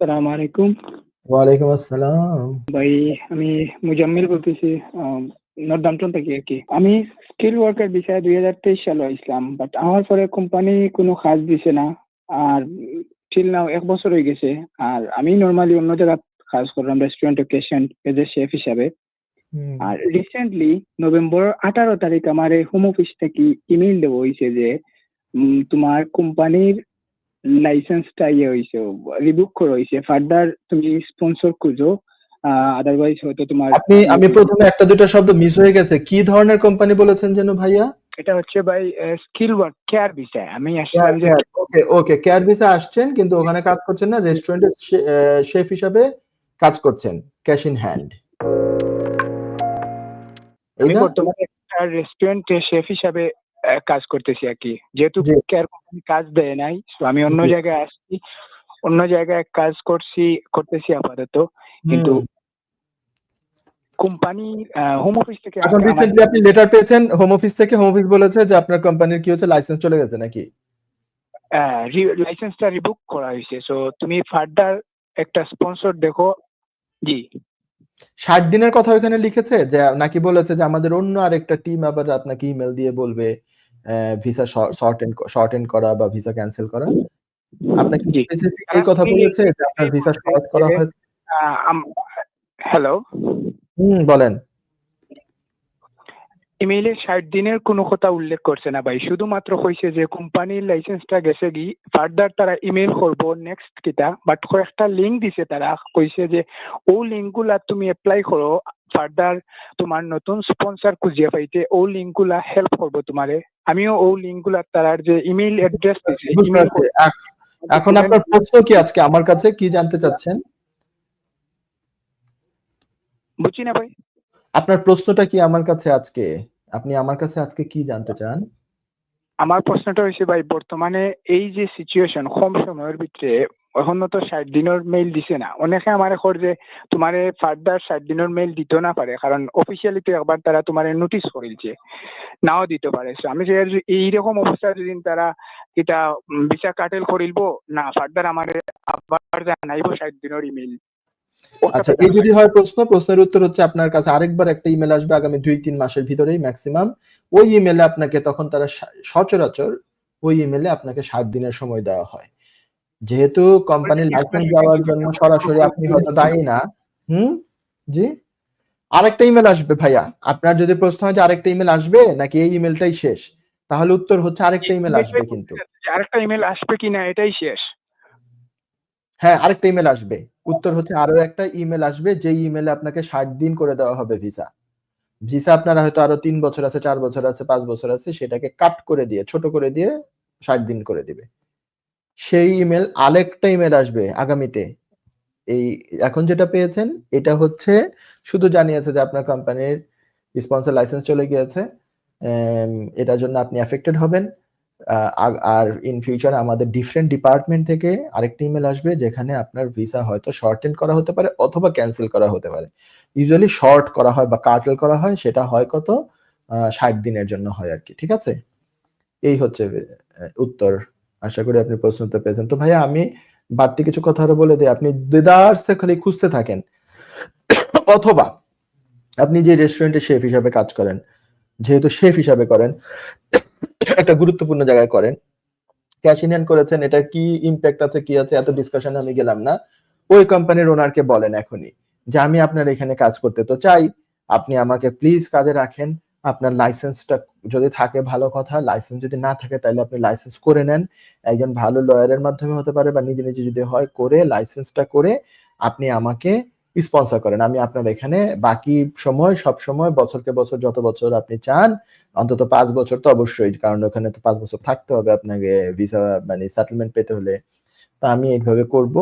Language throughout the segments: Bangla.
আসসালামু আলাইকুম। ওয়ালাইকুম আসসালাম। ভাই আমি মুজাম্মিল বলতেছি নর্দাম্পটন থেকে আর কি। আমি স্কিল ওয়ার্কার বিষয়ে দুই হাজার তেইশ সালে বাট আমার পরে কোম্পানি কোনো কাজ দিছে না আর ঠিক নাও এক বছর হয়ে গেছে আর আমি নর্মালি অন্য জায়গায় কাজ করলাম রেস্টুরেন্ট কেশন এজ এ শেফ হিসাবে। আর রিসেন্টলি নভেম্বর আঠারো তারিখ আমার হোম অফিস থেকে ইমেইল দেবো হয়েছে যে তোমার কোম্পানির লাইসেন্সটা ইয়ে হয়েছে রিবুক করা হয়েছে ফার্দার তুমি স্পন্সর খুঁজো আদারওয়াইজ হয়তো তোমার আপনি আমি প্রথমে একটা দুটো শব্দ মিস হয়ে গেছে। কি ধরনের কোম্পানি বলেছেন যেন ভাইয়া? এটা হচ্ছে ভাই স্কিল ওয়ার্ক কেয়ার বিষয় আমি আসলাম যে ওকে ওকে কেয়ার ভিসা আসছেন কিন্তু ওখানে কাজ করছেন না রেস্টুরেন্টের শেফ হিসাবে কাজ করছেন ক্যাশ ইন হ্যান্ড আমি বর্তমানে একটা রেস্টুরেন্টে শেফ হিসাবে কাজ করতেছি আর কি। যেহেতু কেয়ার কোম্পানি কাজ দেয় নাই তো আমি অন্য জায়গায় আসছি। অন্য জায়গায় কাজ করছি করতেছি আপাতত। কিন্তু কোম্পানি হোম অফিস থেকে এখন রিসেন্টলি আপনি লেটার পেয়েছেন হোম অফিস থেকে হোম অফিস বলেছে যে আপনার কোম্পানির কি হচ্ছে লাইসেন্স চলে গেছে নাকি? লাইসেন্সটা রিবুক করা হয়েছে। সো তুমি ফার্দার একটা স্পন্সর দেখো। জি। ষাট দিনের কথা ওখানে লিখেছে যে নাকি বলেছে যে আমাদের অন্য আরেকটা টিম আবার আপনাকে ইমেল দিয়ে বলবে। Visa short end short end করা বা ভিসা ক্যান্সেল করা। আপনাকে। স্পেসিফিক এই কথা বলেছে যে আপনার ভিসা শর্ট করা হয়েছে? হ্যালো? হুম বলেন। ইমেইলে ষাট দিনের কোনো কথা উল্লেখ করছে না ভাই। শুধুমাত্র কইছে যে কোম্পানির লাইসেন্সটা গেছে কি ফার্দার তারা ইমেল করব নেক্সট কিটা বাট কয়েকটা লিঙ্ক দিছে তারা। কইছে যে ও লিঙ্কগুলা তুমি অ্যাপ্লাই করো ফার্দার তোমার নতুন স্পন্সর খুঁজিয়ে পাইতে ও লিঙ্কগুলা হেল্প করব তোমারে। আমিও ও লিঙ্কগুলা তারার যে ইমেল অ্যাড্রেস দিছে এখন আপনার প্রশ্ন কি আজকে আমার কাছে? কি জানতে চাচ্ছেন? বুঝছি না ভাই। আপনার প্রশ্নটা কি আমার কাছে আজকে? আপনি আমার কাছে আজকে কি জানতে চান? আমার প্রশ্নটা হয়েছে ভাই বর্তমানে এই যে সিচুয়েশন কম সময়ের ভিতরে এখনও তো ষাট দিনের মেইল দিছে না। অনেকে আমার এখন যে তোমার ফার্দার ষাট দিনের মেইল দিতে না পারে কারণ অফিসিয়ালি তো একবার তারা তোমার নোটিশ করিলছে নাও দিতে পারে আমি যে এইরকম অবস্থা যদি তারা এটা বিচার কাটেল করিলব না ফার্দার আমার আবার জানাইব ষাট দিনের ইমেইল আচ্ছা এই যদি হয় প্রশ্ন প্রশ্নের উত্তর হচ্ছে আপনার কাছে আরেকবার একটা ইমেল আসবে আগামী দুই তিন মাসের ভিতরেই ম্যাক্সিমাম ওই ইমেলে আপনাকে তখন তারা সচরাচর ওই ইমেলে আপনাকে ষাট দিনের সময় দেওয়া হয়। যেহেতু কোম্পানির লাইসেন্স দেওয়ার জন্য সরাসরি আপনি হয়তো দায়ী না। হুম? জি? আরেকটা ইমেল আসবে ভাইয়া। আপনার যদি প্রশ্ন হয় যে আরেকটা ইমেল আসবে নাকি এই ইমেলটাই শেষ? তাহলে উত্তর হচ্ছে আরেকটা ইমেল আসবে কিন্তু। আরেকটা ইমেল আসবে কিনা এটাই শেষ। হ্যাঁ আরেকটা ইমেল আসবে। উত্তর হচ্ছে আরও একটা ইমেল আসবে যে ইমেলে আপনাকে ষাট দিন করে দেওয়া হবে ভিসা ভিসা আপনারা হয়তো আরও তিন বছর আছে চার বছর আছে পাঁচ বছর আছে সেটাকে কাট করে দিয়ে ছোট করে দিয়ে ষাট দিন করে দিবে। সেই ইমেল আরেকটা ইমেল আসবে আগামীতে। এই এখন যেটা পেয়েছেন, এটা হচ্ছে, শুধু জানিয়েছে যে আপনার কোম্পানির স্পন্সর লাইসেন্স চলে গিয়েছে এটার জন্য আপনি অ্যাফেক্টেড হবেন। আর- ইন ফিউচার আমাদের ডিফারেন্ট ডিপার্টমেন্ট থেকে আরেকটা ইমেল আসবে, যেখানে আপনার ভিসা হয়তো শর্টেন করা হতে পারে অথবা ক্যান্সেল করা হতে পারে। ইউজুয়ালি শর্ট করা হয় বা কার্টেল করা হয়, সেটা হয় কত? ষাট দিনের জন্য হয় আর কি, ঠিক আছে? এই হচ্ছে উত্তর। আশা করি আপনি প্রশ্ন উত্তর পেয়েছেন। তো ভাইয়া, আমি বাড়তি কিছু কথা আরও বলে দিই। আপনি দেদারসে খালি খুঁজতে থাকেন। অথবা আপনি যে রেস্টুরেন্টে শেফ হিসাবে কাজ করেন, যেহেতু শেফ হিসাবে করেন, একটা গুরুত্বপূর্ণ জায়গায় করেন। ক্যাশ ইন করেছেন এটা কি ইম্প্যাক্ট আছে, কি আছে, এত ডিসকাশনে আমি গেলাম না। ওই কোম্পানির ওনারকে বলেন এখনই যে, আমি আপনার এখানে কাজ করতে তো চাই। আপনি আমাকে প্লিজ কাজে রাখেন। আপনার লাইসেন্সটা যদি থাকে ভালো কথা লাইসেন্স যদি না থাকে তাহলে আপনি লাইসেন্স করে নেন। একজন ভালো লয়ারের মাধ্যমে হতে পারে বা নিজে নিজে যদি হয় করে লাইসেন্সটা করে আপনি আমাকে স্পন্সর করেন। আমি আপনার এখানে বাকি সময়, সব সময়, বছরকে বছর যত বছর আপনি চান, অন্তত পাঁচ বছর তো অবশ্যই, কারণ ওখানে তো পাঁচ বছর থাকতে হবে আপনাকে ভিসা মানে সেটেলমেন্ট পেতে হলে। তা আমি এইভাবে করব।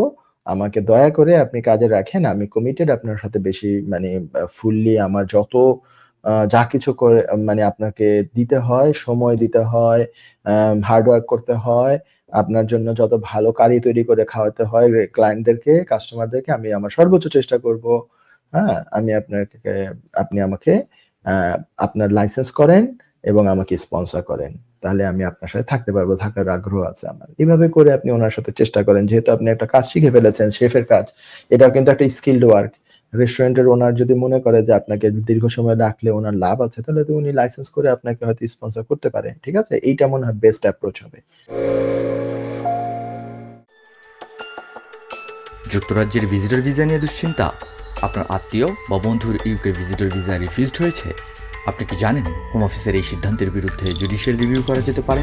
আমাকে দয়া করে আপনি কাজে রাখেন, আমি কমিটেড আপনার সাথে বেশি মানে ফুললি আমার যত যা কিছু করে মানে আপনাকে দিতে হয়, সময় দিতে হয় হার্ডওয়ার্ক করতে হয়, আপনার জন্য যত ভালো কারি তৈরি করে খাওয়াতে হয় ক্লায়েন্টদেরকে কাস্টমারদেরকে আমি আমার সর্বোচ্চ চেষ্টা করব। হ্যাঁ আমি আপনাকে, আপনি আমাকে আপনার লাইসেন্স করেন এবং আমাকে স্পন্সর করেন। তাহলে আমি আপনার সাথে থাকতে পারব, থাকার আগ্রহ আছে আমার। এভাবে করে আপনি ওনার সাথে চেষ্টা করেন। যেহেতু আপনি একটা কাজ শিখে ফেলেছেন, শেফের কাজ এটা কিন্তু একটা স্কিল্ড ওয়ার্ক রেস্টুরেন্টের ওনার যদি মনে করে যে আপনাকে দীর্ঘ সময় রাখলে ওনার লাভ আছে, তাহলে তো উনি লাইসেন্স করে আপনাকে হয়তো স্পন্সর করতে পারে, ঠিক আছে? এইটা মনে হয় বেস্ট অ্যাপ্রোচ হবে। যুক্তরাজ্যের ভিজিটর ভিসা নিয়ে দুশ্চিন্তা? আপনার আত্মীয় বা বন্ধুর ইউকে ভিজিটর ভিসা রিফিউজড হয়েছে? আপনি কি জানেন হোম অফিসের এই সিদ্ধান্তের বিরুদ্ধে জুডিশিয়াল রিভিউ করা যেতে পারে?